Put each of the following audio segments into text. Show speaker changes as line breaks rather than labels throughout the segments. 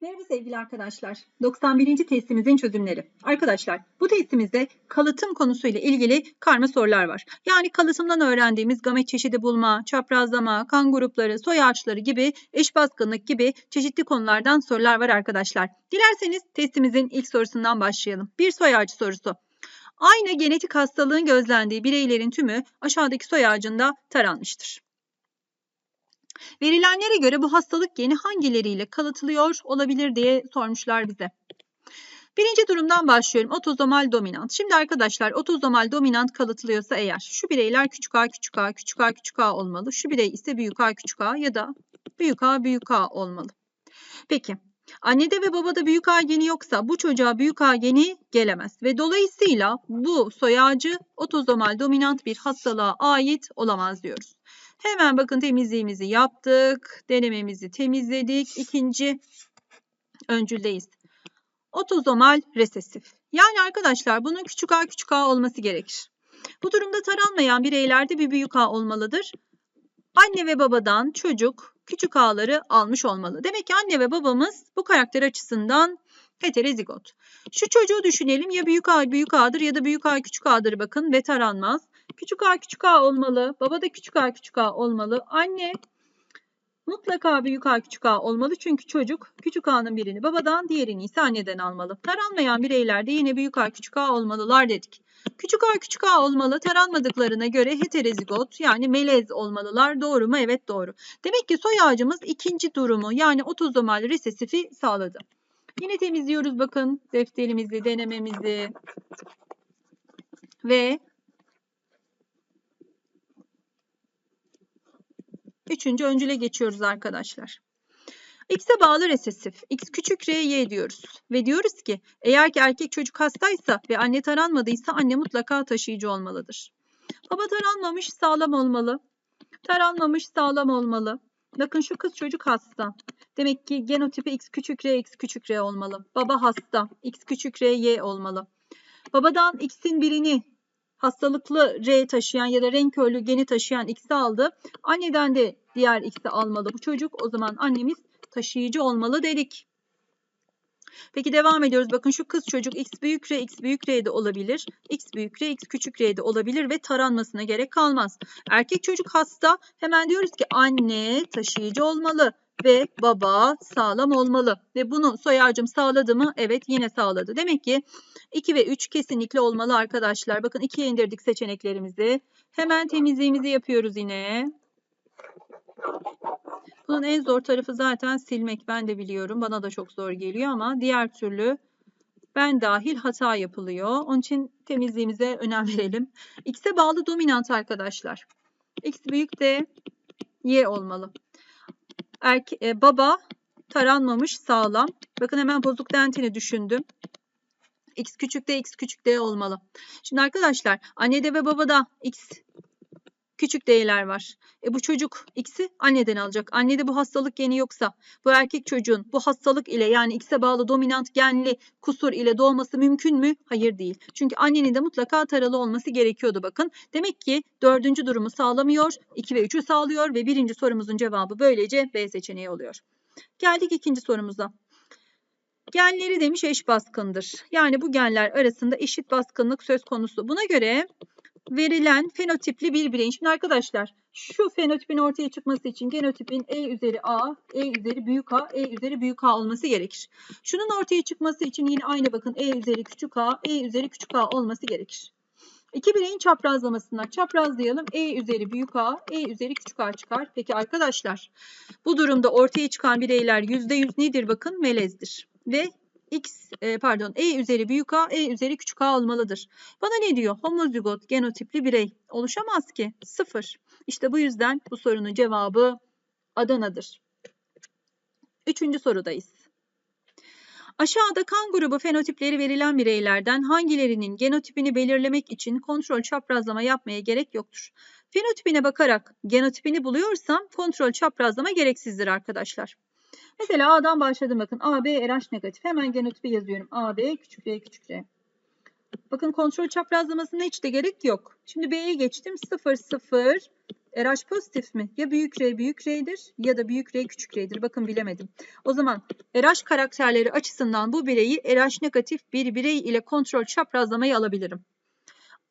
Merhaba sevgili arkadaşlar. 91. testimizin çözümleri. Arkadaşlar bu testimizde kalıtım konusuyla ilgili karma sorular var. Yani kalıtımdan öğrendiğimiz gamet çeşidi bulma, çaprazlama, kan grupları, soy ağaçları gibi, eş baskınlık gibi çeşitli konulardan sorular var arkadaşlar. Dilerseniz testimizin ilk sorusundan başlayalım. Bir soy ağacı sorusu. Aynı genetik hastalığın gözlendiği bireylerin tümü aşağıdaki soy ağacında taranmıştır. Verilenlere göre bu hastalık geni hangileriyle kalıtılıyor olabilir diye sormuşlar bize. Birinci durumdan başlıyorum. Otozomal dominant. Şimdi arkadaşlar otozomal dominant kalıtılıyorsa eğer şu bireyler küçük a küçük a küçük a küçük a olmalı. Şu birey ise büyük a küçük a ya da büyük a büyük a olmalı. Peki annede ve babada büyük a geni yoksa bu çocuğa büyük a geni gelemez. Ve dolayısıyla bu soy ağacı otozomal dominant bir hastalığa ait olamaz diyoruz. Hemen bakın temizliğimizi yaptık. Denememizi temizledik. İkinci öncüldeyiz. Otozomal resesif. Yani arkadaşlar bunun küçük a küçük a olması gerekir. Bu durumda taranmayan bireylerde bir büyük a olmalıdır. Anne ve babadan çocuk küçük a'ları almış olmalı. Demek ki anne ve babamız bu karakter açısından heterozigot. Şu çocuğu düşünelim ya büyük a büyük a'dır ya da büyük a küçük a'dır bakın ve taranmaz. Küçük a küçük a olmalı. Baba da küçük a küçük a olmalı. Anne mutlaka büyük a küçük a olmalı. Çünkü çocuk küçük a'nın birini babadan diğerini ise anneden almalı. Taranmayan bireylerde yine büyük a küçük a olmalılar dedik. Küçük a küçük a olmalı. Taranmadıklarına göre heterozigot yani melez olmalılar. Doğru mu? Evet doğru. Demek ki soy ağacımız ikinci durumu yani otozomal resesifi sağladı. Yine temizliyoruz bakın defterimizi, denememizi ve Üçüncü öncüle geçiyoruz arkadaşlar. X'e bağlı resesif. X küçük R, Y diyoruz. Ve diyoruz ki eğer ki erkek çocuk hastaysa ve anne taranmadıysa anne mutlaka taşıyıcı olmalıdır. Baba taranmamış sağlam olmalı. Taranmamış sağlam olmalı. Bakın şu kız çocuk hasta. Demek ki genotipi X küçük R, X küçük R olmalı. Baba hasta. X küçük R, Y olmalı. Babadan X'in birini hastalıklı R taşıyan ya da renk körlü geni taşıyan X'i aldı. Anneden de diğer X'i almalı bu çocuk. O zaman annemiz taşıyıcı olmalı dedik. Peki devam ediyoruz. Bakın şu kız çocuk X büyük R, X büyük R de olabilir. X büyük R, X küçük R de olabilir ve taranmasına gerek kalmaz. Erkek çocuk hasta. Hemen diyoruz ki anne taşıyıcı olmalı ve baba sağlam olmalı. Ve bunu soy ağacım sağladı mı? Evet yine sağladı. Demek ki 2 ve 3 kesinlikle olmalı arkadaşlar. Bakın 2'ye indirdik seçeneklerimizi. Hemen temizliğimizi yapıyoruz yine. Bunun en zor tarafı zaten silmek. Ben de biliyorum. Bana da çok zor geliyor ama diğer türlü ben dahil hata yapılıyor. Onun için temizliğimize önem verelim. X'e bağlı dominant arkadaşlar. X büyük de Y olmalı. Erke e, baba taranmamış sağlam. Bakın hemen bozuk dentini düşündüm. X küçük de X küçük de olmalı. Şimdi arkadaşlar annede ve babada X küçük değerler var. E bu çocuk X'i anneden alacak. Annede bu hastalık geni yoksa bu erkek çocuğun bu hastalık ile yani X'e bağlı dominant genli kusur ile doğması mümkün mü? Hayır değil. Çünkü annenin de mutlaka taralı olması gerekiyordu bakın. Demek ki dördüncü durumu sağlamıyor. 2 ve 3'ü sağlıyor ve birinci sorumuzun cevabı böylece B seçeneği oluyor. Geldik ikinci sorumuza. Genleri demiş eş baskındır. Yani bu genler arasında eşit baskınlık söz konusu. Buna göre verilen fenotipli bir bireyin. Şimdi arkadaşlar şu fenotipin ortaya çıkması için genotipin E üzeri A, E üzeri büyük A, E üzeri büyük A olması gerekir. Şunun ortaya çıkması için yine aynı bakın E üzeri küçük A, E üzeri küçük A olması gerekir. İki bireyin çaprazlamasından çaprazlayalım. E üzeri büyük A, E üzeri küçük A çıkar. Peki arkadaşlar bu durumda ortaya çıkan bireyler %100 nedir bakın melezdir. Ve x e, pardon e üzeri büyük A, e üzeri küçük A olmalıdır. Bana ne diyor? Homozigot genotipli birey oluşamaz ki. Sıfır. İşte bu yüzden bu sorunun cevabı Adana'dır. Üçüncü sorudayız. Aşağıda kan grubu fenotipleri verilen bireylerden hangilerinin genotipini belirlemek için kontrol çaprazlama yapmaya gerek yoktur. Fenotipine bakarak genotipini buluyorsam kontrol çaprazlama gereksizdir arkadaşlar. Mesela A'dan başladım bakın. AB RH negatif. Hemen genotipi yazıyorum. AB küçük r küçük r. Bakın kontrol çaprazlamasına hiç de gerek yok. Şimdi B'ye geçtim. 0 0 RH pozitif mi? Ya büyük R büyük R'dir ya da büyük R küçük R'dir. Bakın bilemedim. O zaman RH karakterleri açısından bu bireyi RH negatif bir birey ile kontrol çaprazlamayı alabilirim.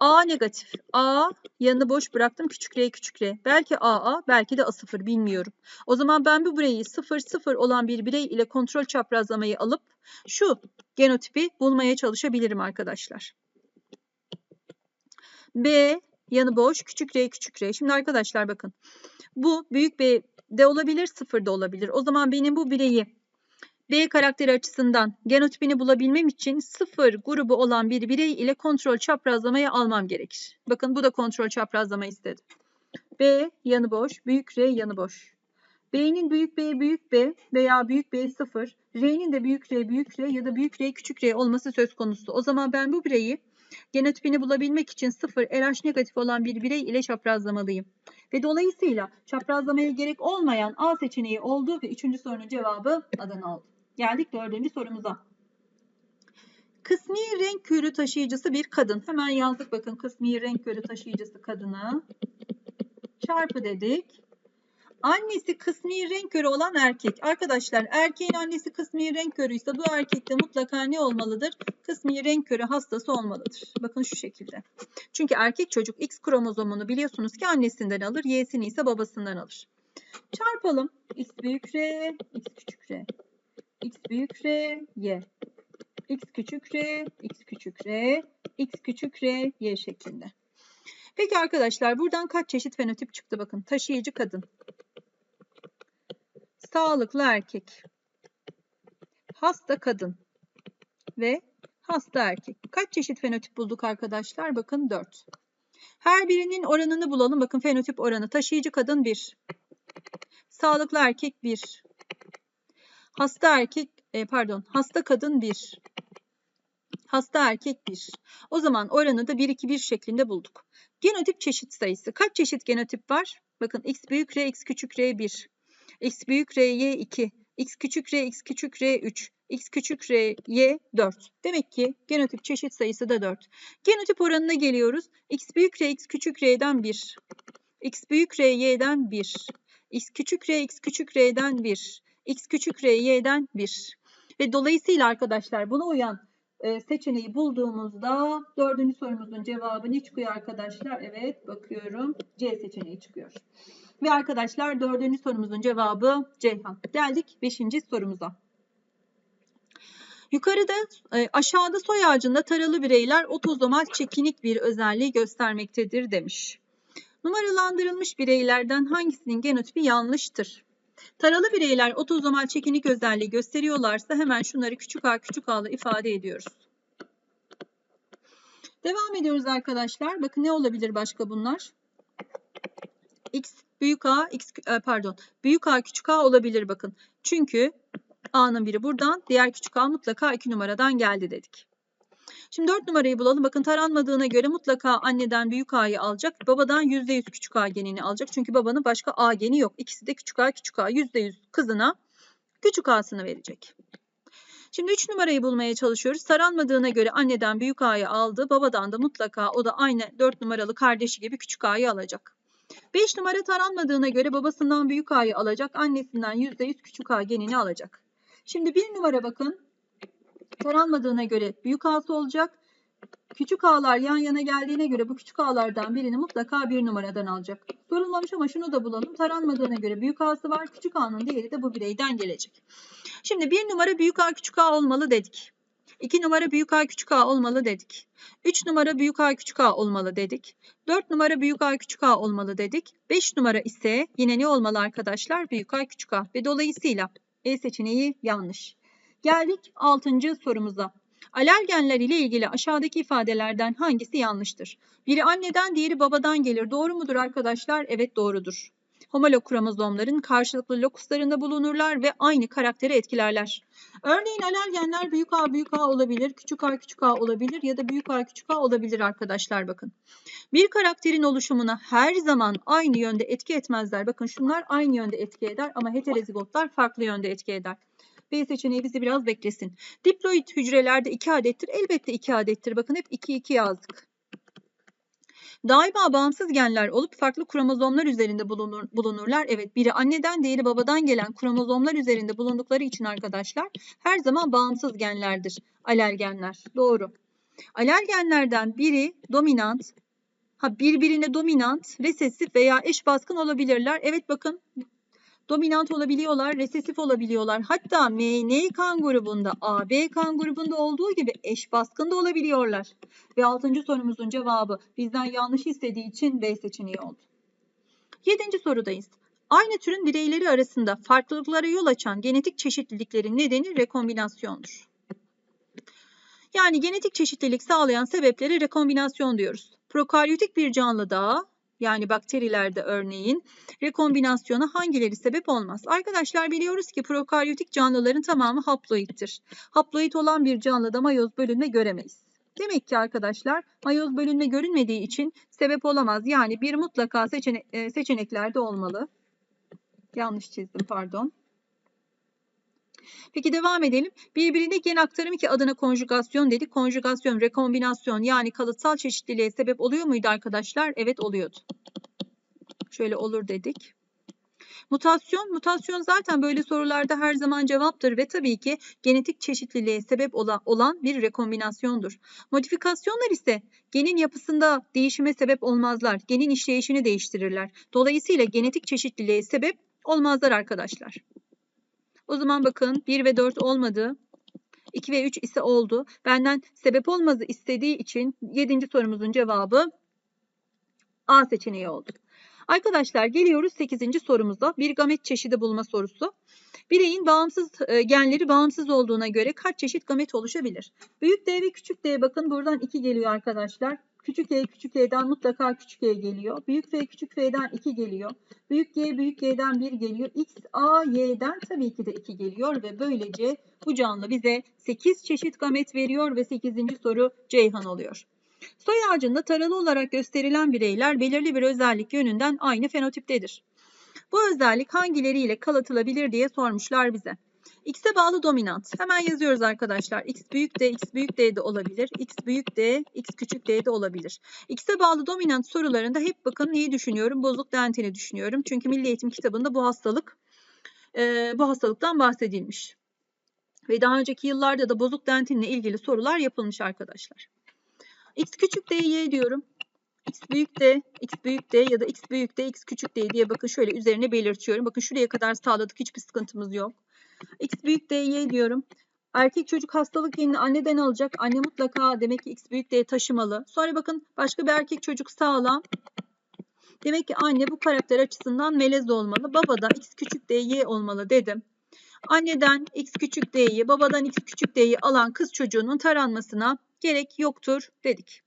A negatif. A yanını boş bıraktım. Küçük R küçük R. Belki AA belki de A0 bilmiyorum. O zaman ben bu bireyi 0 0 olan bir birey ile kontrol çaprazlamayı alıp şu genotipi bulmaya çalışabilirim arkadaşlar. B yanı boş küçük r küçük r. Şimdi arkadaşlar bakın bu büyük B de olabilir sıfır da olabilir. O zaman benim bu bireyi B karakteri açısından genotipini bulabilmem için sıfır grubu olan bir birey ile kontrol çaprazlamayı almam gerekir. Bakın bu da kontrol çaprazlama istedi. B yanı boş, büyük R yanı boş. B'nin büyük B büyük B veya büyük B sıfır, R'nin de büyük R büyük R ya da büyük R küçük R olması söz konusu. O zaman ben bu bireyi genotipini bulabilmek için sıfır RH negatif olan bir birey ile çaprazlamalıyım. Ve dolayısıyla çaprazlamaya gerek olmayan A seçeneği oldu ve üçüncü sorunun cevabı Adana oldu. Geldik dördüncü sorumuza. Kısmi renk körü taşıyıcısı bir kadın. Hemen yazdık bakın kısmi renk körü taşıyıcısı kadını. Çarpı dedik. Annesi kısmi renk körü olan erkek. Arkadaşlar erkeğin annesi kısmi renk körüyse bu erkekte mutlaka ne olmalıdır? Kısmi renk körü hastası olmalıdır. Bakın şu şekilde. Çünkü erkek çocuk X kromozomunu biliyorsunuz ki annesinden alır. Y'sini ise babasından alır. Çarpalım. X büyük R, X küçük R. X büyük R, Y. X küçük R, X küçük R, X küçük R, Y şeklinde. Peki arkadaşlar buradan kaç çeşit fenotip çıktı bakın. Taşıyıcı kadın. Sağlıklı erkek. Hasta kadın. Ve hasta erkek. Kaç çeşit fenotip bulduk arkadaşlar? Bakın 4. Her birinin oranını bulalım. Bakın fenotip oranı. Taşıyıcı kadın 1. Sağlıklı erkek 1. Hasta erkek e, pardon hasta kadın 1. Hasta erkek 1. O zaman oranı da 1 2 1 şeklinde bulduk. Genotip çeşit sayısı. Kaç çeşit genotip var? Bakın x büyük r, x küçük r 1. x büyük r, y 2. x küçük r, x küçük r 3. x küçük r, y 4. Demek ki genotip çeşit sayısı da 4. Genotip oranına geliyoruz. x büyük r, x küçük r'den 1. x büyük r, y'den 1. x küçük r, x küçük r'den 1. x küçük r, y'den 1. Ve dolayısıyla arkadaşlar buna uyan e, seçeneği bulduğumuzda dördüncü sorumuzun cevabı ne çıkıyor arkadaşlar? Evet bakıyorum C seçeneği çıkıyor. Ve arkadaşlar dördüncü sorumuzun cevabı Ceyhan. Geldik beşinci sorumuza. Yukarıda e, aşağıda soy ağacında taralı bireyler otozomal çekinik bir özelliği göstermektedir demiş. Numaralandırılmış bireylerden hangisinin genotipi yanlıştır? Taralı bireyler otozomal çekinik özelliği gösteriyorlarsa hemen şunları küçük a küçük a'la ifade ediyoruz. Devam ediyoruz arkadaşlar. Bakın ne olabilir başka bunlar? X büyük A, X e, pardon. Büyük A küçük A olabilir bakın. Çünkü A'nın biri buradan, diğer küçük A mutlaka 2 numaradan geldi dedik. Şimdi 4 numarayı bulalım. Bakın taranmadığına göre mutlaka anneden büyük A'yı alacak. Babadan %100 küçük A genini alacak. Çünkü babanın başka A geni yok. İkisi de küçük A küçük A. %100 kızına küçük A'sını verecek. Şimdi 3 numarayı bulmaya çalışıyoruz. Taranmadığına göre anneden büyük A'yı aldı. Babadan da mutlaka o da aynı 4 numaralı kardeşi gibi küçük A'yı alacak. 5 numara taranmadığına göre babasından büyük A'yı alacak. Annesinden %100 küçük A genini alacak. Şimdi 1 numara bakın taranmadığına göre büyük ağası olacak. Küçük ağlar yan yana geldiğine göre bu küçük ağlardan birini mutlaka bir numaradan alacak. Sorulmamış ama şunu da bulalım. Taranmadığına göre büyük ağası var. Küçük ağının diğeri de bu bireyden gelecek. Şimdi bir numara büyük ağ küçük ağ olmalı dedik. 2 numara büyük A küçük A olmalı dedik. 3 numara büyük A küçük A olmalı dedik. 4 numara büyük A küçük A olmalı dedik. 5 numara ise yine ne olmalı arkadaşlar? Büyük A küçük A ve dolayısıyla E seçeneği yanlış. Geldik 6. sorumuza. Alergenler ile ilgili aşağıdaki ifadelerden hangisi yanlıştır? Biri anneden, diğeri babadan gelir. Doğru mudur arkadaşlar? Evet doğrudur. Homolog kromozomların karşılıklı lokuslarında bulunurlar ve aynı karakteri etkilerler. Örneğin alergenler büyük A büyük A olabilir, küçük A küçük A olabilir ya da büyük A küçük A olabilir arkadaşlar bakın. Bir karakterin oluşumuna her zaman aynı yönde etki etmezler. Bakın şunlar aynı yönde etki eder ama heterozigotlar farklı yönde etki eder. B seçeneği bizi biraz beklesin. Diploid hücrelerde 2 adettir. Elbette 2 adettir. Bakın hep 2 2 yazdık. Daima bağımsız genler olup farklı kromozomlar üzerinde bulunur, bulunurlar. Evet biri anneden diğeri babadan gelen kromozomlar üzerinde bulundukları için arkadaşlar her zaman bağımsız genlerdir. Alergenler. Doğru. Alergenlerden biri dominant, ha birbirine dominant, resesif veya eş baskın olabilirler. Evet bakın dominant olabiliyorlar, resesif olabiliyorlar. Hatta MN kan grubunda, AB kan grubunda olduğu gibi eş baskın da olabiliyorlar. Ve altıncı sorumuzun cevabı bizden yanlış istediği için B seçeneği oldu. Yedinci sorudayız. Aynı türün bireyleri arasında farklılıklara yol açan genetik çeşitliliklerin nedeni rekombinasyondur. Yani genetik çeşitlilik sağlayan sebepleri rekombinasyon diyoruz. Prokaryotik bir canlıda yani bakterilerde örneğin rekombinasyona hangileri sebep olmaz? Arkadaşlar biliyoruz ki prokaryotik canlıların tamamı haploittir. Haploid olan bir canlıda mayoz bölünme göremeyiz. Demek ki arkadaşlar mayoz bölünme görünmediği için sebep olamaz. Yani bir mutlaka seçene e, seçeneklerde olmalı. Yanlış çizdim pardon. Peki devam edelim. Birbirine gen aktarımı ki adına konjugasyon dedik. Konjugasyon, rekombinasyon yani kalıtsal çeşitliliğe sebep oluyor muydu arkadaşlar? Evet oluyordu. Şöyle olur dedik. Mutasyon, mutasyon zaten böyle sorularda her zaman cevaptır ve tabii ki genetik çeşitliliğe sebep olan bir rekombinasyondur. Modifikasyonlar ise genin yapısında değişime sebep olmazlar. Genin işleyişini değiştirirler. Dolayısıyla genetik çeşitliliğe sebep olmazlar arkadaşlar. O zaman bakın 1 ve 4 olmadı. 2 ve 3 ise oldu. Benden sebep olmazı istediği için 7. sorumuzun cevabı A seçeneği oldu. Arkadaşlar geliyoruz 8. sorumuza. Bir gamet çeşidi bulma sorusu. Bireyin bağımsız e, genleri bağımsız olduğuna göre kaç çeşit gamet oluşabilir? Büyük D ve küçük D bakın buradan 2 geliyor arkadaşlar. Küçük e küçük e'den mutlaka küçük e geliyor. Büyük f küçük f'den 2 geliyor. Büyük g büyük g'den 1 geliyor. x a y'den tabii ki de 2 geliyor ve böylece bu canlı bize 8 çeşit gamet veriyor ve 8. soru Ceyhan oluyor. Soy ağacında taralı olarak gösterilen bireyler belirli bir özellik yönünden aynı fenotiptedir. Bu özellik hangileriyle kalıtılabilir diye sormuşlar bize. X'e bağlı dominant. Hemen yazıyoruz arkadaşlar. X büyük D, X büyük D de olabilir. X büyük D, X küçük D de olabilir. X'e bağlı dominant sorularında hep bakın neyi düşünüyorum? Bozuk dentini düşünüyorum. Çünkü Milli Eğitim kitabında bu hastalık e, bu hastalıktan bahsedilmiş. Ve daha önceki yıllarda da bozuk dentinle ilgili sorular yapılmış arkadaşlar. X küçük D, Y diyorum. X büyük D, X büyük D ya da X büyük D, X küçük D diye bakın şöyle üzerine belirtiyorum. Bakın şuraya kadar sağladık. Hiçbir sıkıntımız yok. X büyük D, Y diyorum. Erkek çocuk hastalık genini anneden alacak. Anne mutlaka demek ki X büyük D taşımalı. Sonra bakın başka bir erkek çocuk sağlam. Demek ki anne bu karakter açısından melez olmalı. Baba da X küçük D, Y olmalı dedim. Anneden X küçük D'yi, babadan X küçük D'yi alan kız çocuğunun taranmasına gerek yoktur dedik.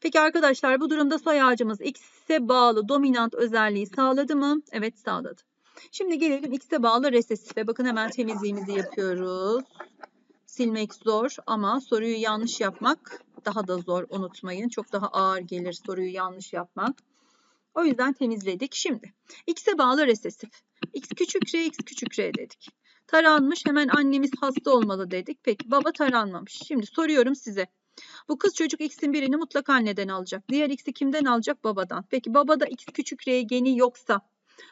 Peki arkadaşlar bu durumda soy ağacımız X'e bağlı dominant özelliği sağladı mı? Evet sağladı. Şimdi gelelim X'e bağlı resesife. Bakın hemen temizliğimizi yapıyoruz. Silmek zor ama soruyu yanlış yapmak daha da zor unutmayın. Çok daha ağır gelir soruyu yanlış yapmak. O yüzden temizledik. Şimdi X'e bağlı resesif. X küçük R, X küçük R dedik. Taranmış hemen annemiz hasta olmalı dedik. Peki baba taranmamış. Şimdi soruyorum size. Bu kız çocuk X'in birini mutlaka anneden alacak. Diğer X'i kimden alacak? Babadan. Peki babada X küçük R geni yoksa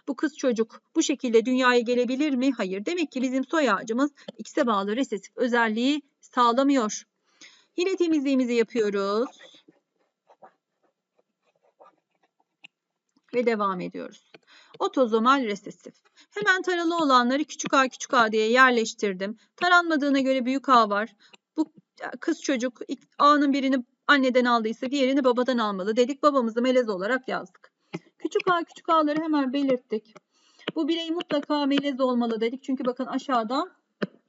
bu kız çocuk bu şekilde dünyaya gelebilir mi? Hayır. Demek ki bizim soy ağacımız X'e bağlı resesif özelliği sağlamıyor. Yine temizliğimizi yapıyoruz. Ve devam ediyoruz. Otozomal resesif. Hemen taralı olanları küçük a küçük a diye yerleştirdim. Taranmadığına göre büyük a var. Bu kız çocuk a'nın birini anneden aldıysa diğerini babadan almalı dedik. Babamızı melez olarak yazdık. Küçük a küçük a'ları hemen belirttik. Bu birey mutlaka melez olmalı dedik. Çünkü bakın aşağıda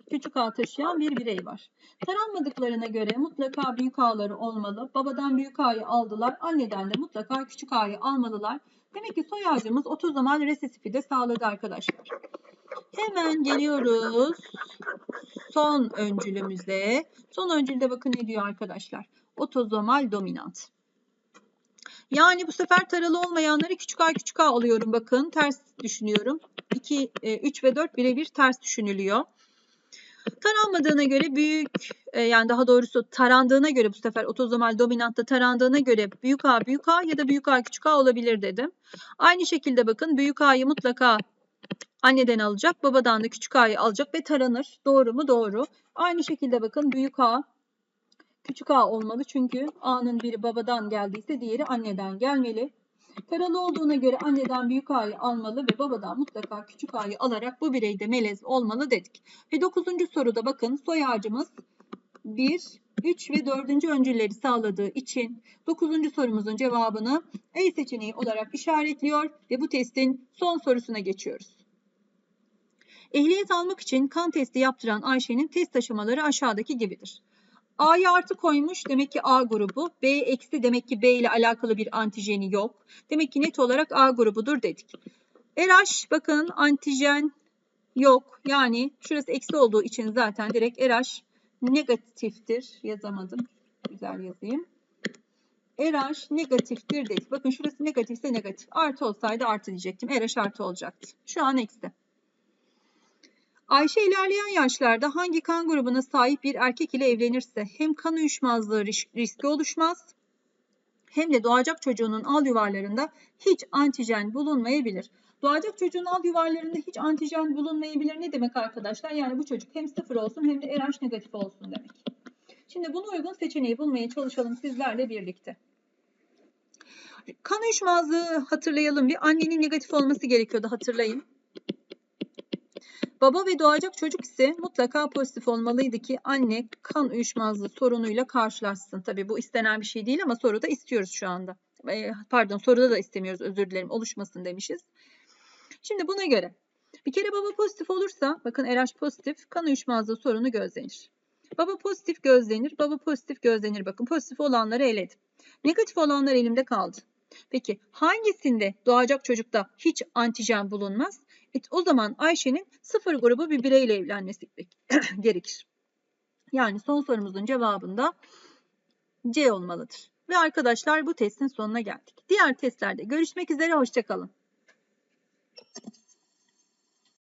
küçük a taşıyan bir birey var. Taranmadıklarına göre mutlaka büyük a'ları olmalı. Babadan büyük a'yı aldılar. Anneden de mutlaka küçük a'yı almalılar. Demek ki soy ağacımız otozomal resesifi de sağladı arkadaşlar. Hemen geliyoruz son öncülümüze. Son öncülde bakın ne diyor arkadaşlar. Otozomal dominant. Yani bu sefer taralı olmayanları küçük a küçük a alıyorum bakın. Ters düşünüyorum. 2, 3 ve 4 birebir ters düşünülüyor. Taranmadığına göre büyük e, yani daha doğrusu tarandığına göre bu sefer otozomal dominantta tarandığına göre büyük A büyük A ya da büyük A küçük A olabilir dedim. Aynı şekilde bakın büyük A'yı mutlaka anneden alacak, babadan da küçük A'yı alacak ve taranır. Doğru mu? Doğru. Aynı şekilde bakın büyük A küçük A olmalı çünkü A'nın biri babadan geldiyse diğeri anneden gelmeli. Taralı olduğuna göre anneden büyük A'yı almalı ve babadan mutlaka küçük A'yı alarak bu bireyde melez olmalı dedik. Ve dokuzuncu soruda bakın soy ağacımız 1, 3 ve 4. öncülleri sağladığı için 9. sorumuzun cevabını E seçeneği olarak işaretliyor ve bu testin son sorusuna geçiyoruz. Ehliyet almak için kan testi yaptıran Ayşe'nin test aşamaları aşağıdaki gibidir. A'ya artı koymuş demek ki A grubu. B eksi demek ki B ile alakalı bir antijeni yok. Demek ki net olarak A grubudur dedik. RH bakın antijen yok. Yani şurası eksi olduğu için zaten direkt RH negatiftir. Yazamadım. Güzel yazayım. RH negatiftir dedik. Bakın şurası negatifse negatif. Artı olsaydı artı diyecektim. RH artı olacaktı. Şu an eksi. Ayşe ilerleyen yaşlarda hangi kan grubuna sahip bir erkek ile evlenirse hem kan uyuşmazlığı riski oluşmaz hem de doğacak çocuğunun al yuvarlarında hiç antijen bulunmayabilir. Doğacak çocuğun al yuvarlarında hiç antijen bulunmayabilir ne demek arkadaşlar? Yani bu çocuk hem sıfır olsun hem de RH negatif olsun demek. Şimdi buna uygun seçeneği bulmaya çalışalım sizlerle birlikte. Kan uyuşmazlığı hatırlayalım bir. Annenin negatif olması gerekiyordu hatırlayın. Baba ve doğacak çocuk ise mutlaka pozitif olmalıydı ki anne kan uyuşmazlığı sorunuyla karşılaşsın. Tabii bu istenen bir şey değil ama soruda istiyoruz şu anda. Pardon soruda da istemiyoruz özür dilerim oluşmasın demişiz. Şimdi buna göre bir kere baba pozitif olursa bakın RH pozitif kan uyuşmazlığı sorunu gözlenir. Baba pozitif gözlenir, baba pozitif gözlenir. Bakın pozitif olanları eledim. Negatif olanlar elimde kaldı. Peki hangisinde doğacak çocukta hiç antijen bulunmaz? O zaman Ayşe'nin sıfır grubu bir bireyle evlenmesi gerekir. Yani son sorumuzun cevabında C olmalıdır. Ve arkadaşlar bu testin sonuna geldik. Diğer testlerde görüşmek üzere, hoşçakalın.